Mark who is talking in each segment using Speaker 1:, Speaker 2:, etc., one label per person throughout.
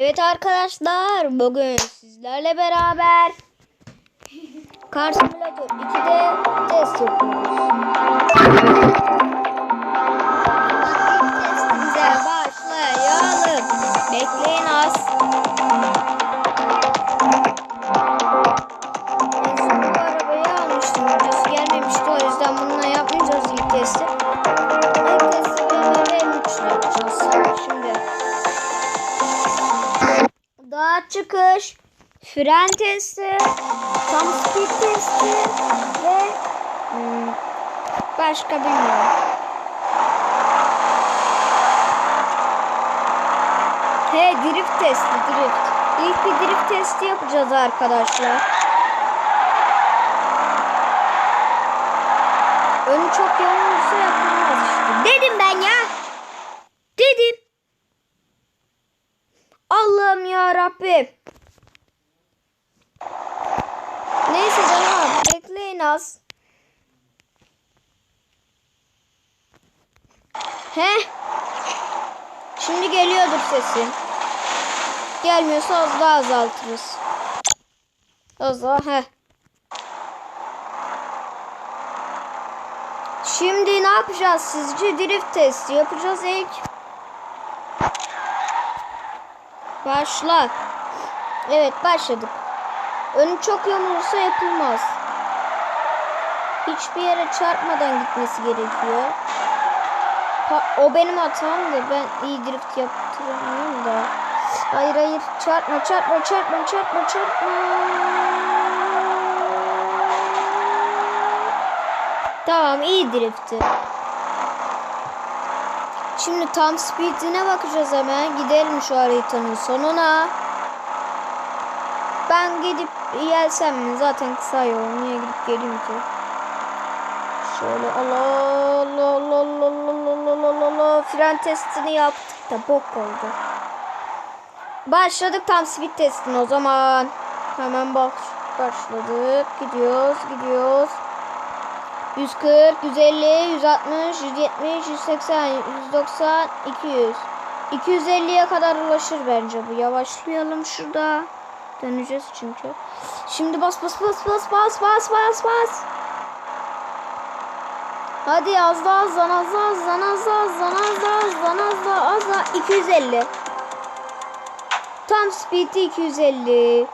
Speaker 1: Evet arkadaşlar bugün sizlerle beraber Car Simulator 2'de test yapıyoruz. Fren testi, tam speed testi ve hmm, başka bilmiyorum. He drift testi drift. İlk bir drift testi yapacağız arkadaşlar. Önü çok yanılırsa yapılmaz işte. Dedim ben ya. Dedim. Allah'ım ya Rabbim. Neyse canım bekleyin az. He? Şimdi geliyordur sesin. Gelmiyorsa az daha azaltırız. Az daha he. Şimdi ne yapacağız sizce? Drift testi yapacağız ilk. Başla. Evet başladık. Önü çok yamulursa yapılmaz. Hiçbir yere çarpmadan gitmesi gerekiyor. Ha, o benim hatam da ben iyi drift yaptıramıyorum da. Hayır hayır çarpma çarpma çarpma çarpma çarpma. Tamam iyi drifti. Şimdi tam speedine bakacağız hemen. Gidelim şu haritanın sonuna. Ben gidip gelsem mi? Zaten kısa yol. Niye gidip geleyim ki? Şöyle Allah Allah Allah Allah Allah Allah Allah Allah Fren testini yaptık da bok oldu. Başladık tam speed testine o zaman. Hemen bak başladık. Gidiyoruz gidiyoruz. 140, 150, 160, 170, 180, 190, 200. 250'ye kadar ulaşır bence bu. Yavaşlayalım şurada. Döneceğiz çünkü. Şimdi bas bas bas bas bas bas bas bas. Hadi az daha az daha az daha az daha az daha az daha az daha az daha az daha az daha 250. Tam speed'i 250.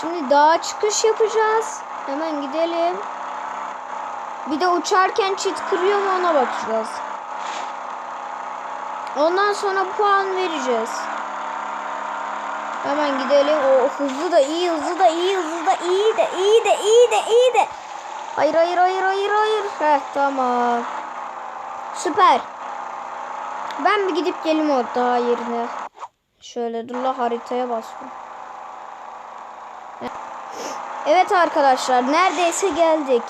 Speaker 1: Şimdi dağa çıkış yapacağız. Hemen gidelim. Bir de uçarken çit kırıyor mu ona bakacağız. Ondan sonra puan vereceğiz. Hemen gidelim. O hızlı da iyi, hızlı da iyi, hızlı da iyi de iyi de iyi de iyi de. Hayır hayır hayır hayır hayır. Heh tamam. Süper. Ben bir gidip gelim o daha yerine. Şöyle dur la haritaya basma. Evet arkadaşlar neredeyse geldik.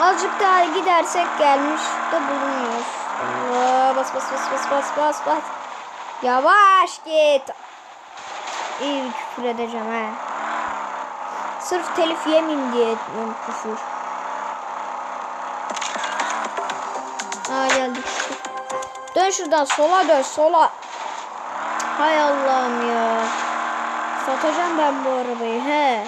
Speaker 1: Azıcık daha gidersek gelmiş de bulunuyoruz. Allah, bas bas bas bas bas bas bas. Yavaş git. İyi küfür edeceğim ha. Sırf telif yemeyeyim diye etmiyorum küfür. Aa geldik. Dön şuradan sola dön sola. Hay Allah'ım ya. Satacağım ben bu arabayı he.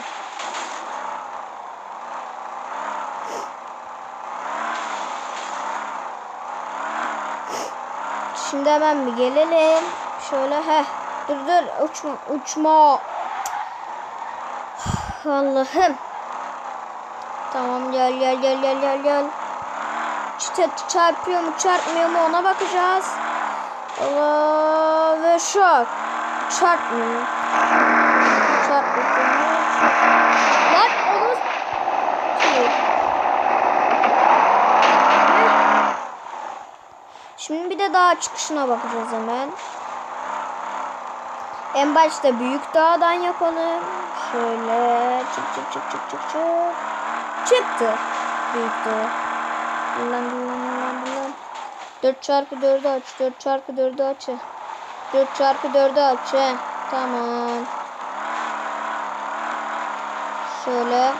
Speaker 1: Şimdi hemen bir gelelim. Şöyle he. Dur dur uçma uçma. Allah'ım. Tamam gel gel gel gel gel gel. Çite çarpıyor mu çarpmıyor mu ona bakacağız. Allah ve şok. Çarpmıyor. Çarpmıyor. Lan onu Şimdi bir de dağ çıkışına bakacağız hemen. En başta büyük dağdan yapalım. Şöyle çık çık çık çık çık çık. Çıktı. Büyük dağ. Lan lan lan lan. 4 çarpı 4'ü aç. 4 çarpı 4'ü aç. 4 çarpı 4'ü aç. he. Tamam. Şöyle.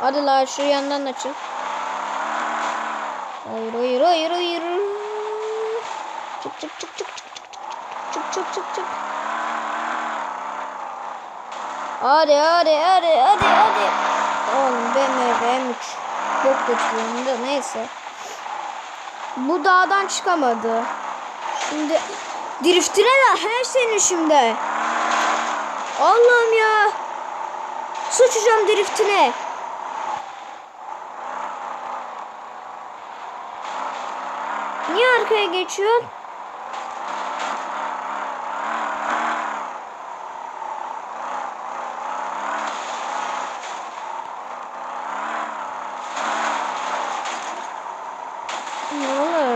Speaker 1: Hadi la şu yandan açın. Hayır hayır hayır hayır. Çık çık çık çık çık çık. çık çık çık çık. Hadi hadi hadi hadi hadi. Oğlum BMW M3 yok da neyse. Bu dağdan çıkamadı. Şimdi driftine de her senin şimdi. Allah'ım ya. Sıçacağım driftine. Niye arkaya geçiyorsun?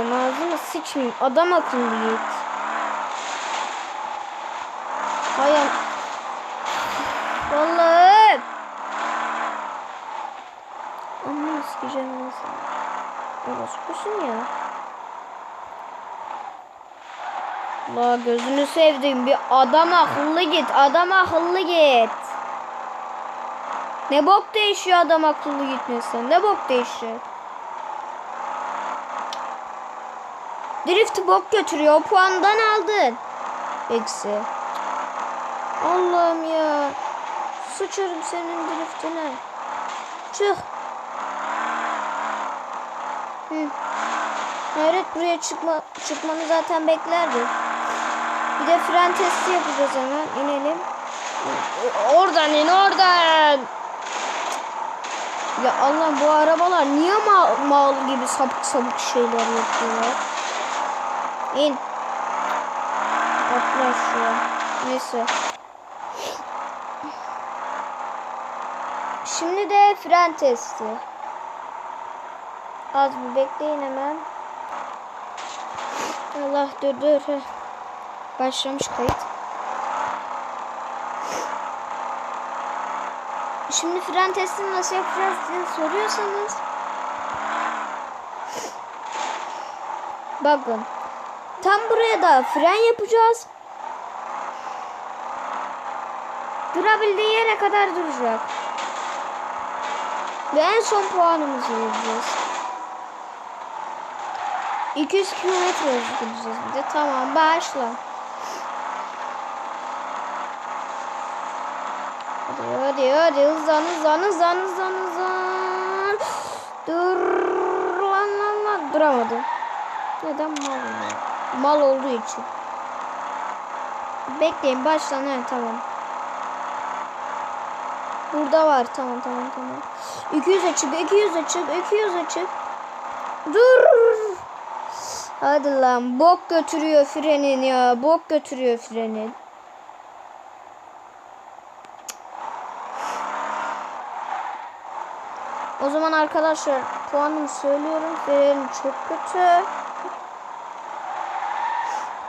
Speaker 1: Olur ağzını sıçmayayım. Adam akıllı git. Hayır. Vallahi. Amma sikeceğim nasıl? Orospusun ya. La gözünü sevdiğim bir adam akıllı git. Adam akıllı git. Ne bok değişiyor adam akıllı gitmesi? Ne bok değişiyor? Drift bok götürüyor. O puandan aldın. Eksi. Allah'ım ya. Sıçarım senin driftine. Çık. Hı. Hayret buraya çıkma, çıkmanı zaten beklerdim. Bir de fren testi yapacağız hemen. İnelim. Oradan in oradan. Ya Allah bu arabalar niye mal, mal gibi sapık sapık şeyler yapıyorlar? İn. Atla şu. Neyse. Şimdi de fren testi. Az bir bekleyin hemen. Allah dur dur. Başlamış kayıt. Şimdi fren testini nasıl yapacağız diye soruyorsanız. Bakın. Tam buraya da fren yapacağız. Durabildiği yere kadar duracak. Ve en son puanımızı vereceğiz. 200 kilometre gideceğiz bir de. Tamam başla. Hadi hadi hadi hızlan hızlan hızlan hızlan hızlan. Dur lan lan lan. Duramadı. Neden mal? Mal olduğu için. Bekleyin başlan evet tamam. Burada var tamam tamam tamam. 200'e çık 200'e çık 200'e çık. Dur. Hadi lan bok götürüyor frenin ya. Bok götürüyor frenin. O zaman arkadaşlar puanımı söylüyorum. Frenim çok kötü.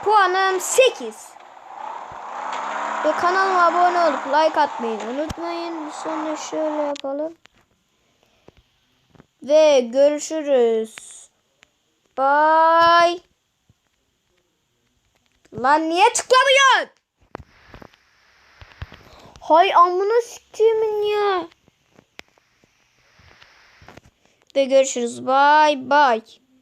Speaker 1: Puanım 8. Ve kanalıma abone olup like atmayı unutmayın. Sonra şöyle yapalım. Ve görüşürüz. Bye. Lan niye tıklamıyorsun? Hay amına siktiğimin ya. Ve görüşürüz. Bye bye.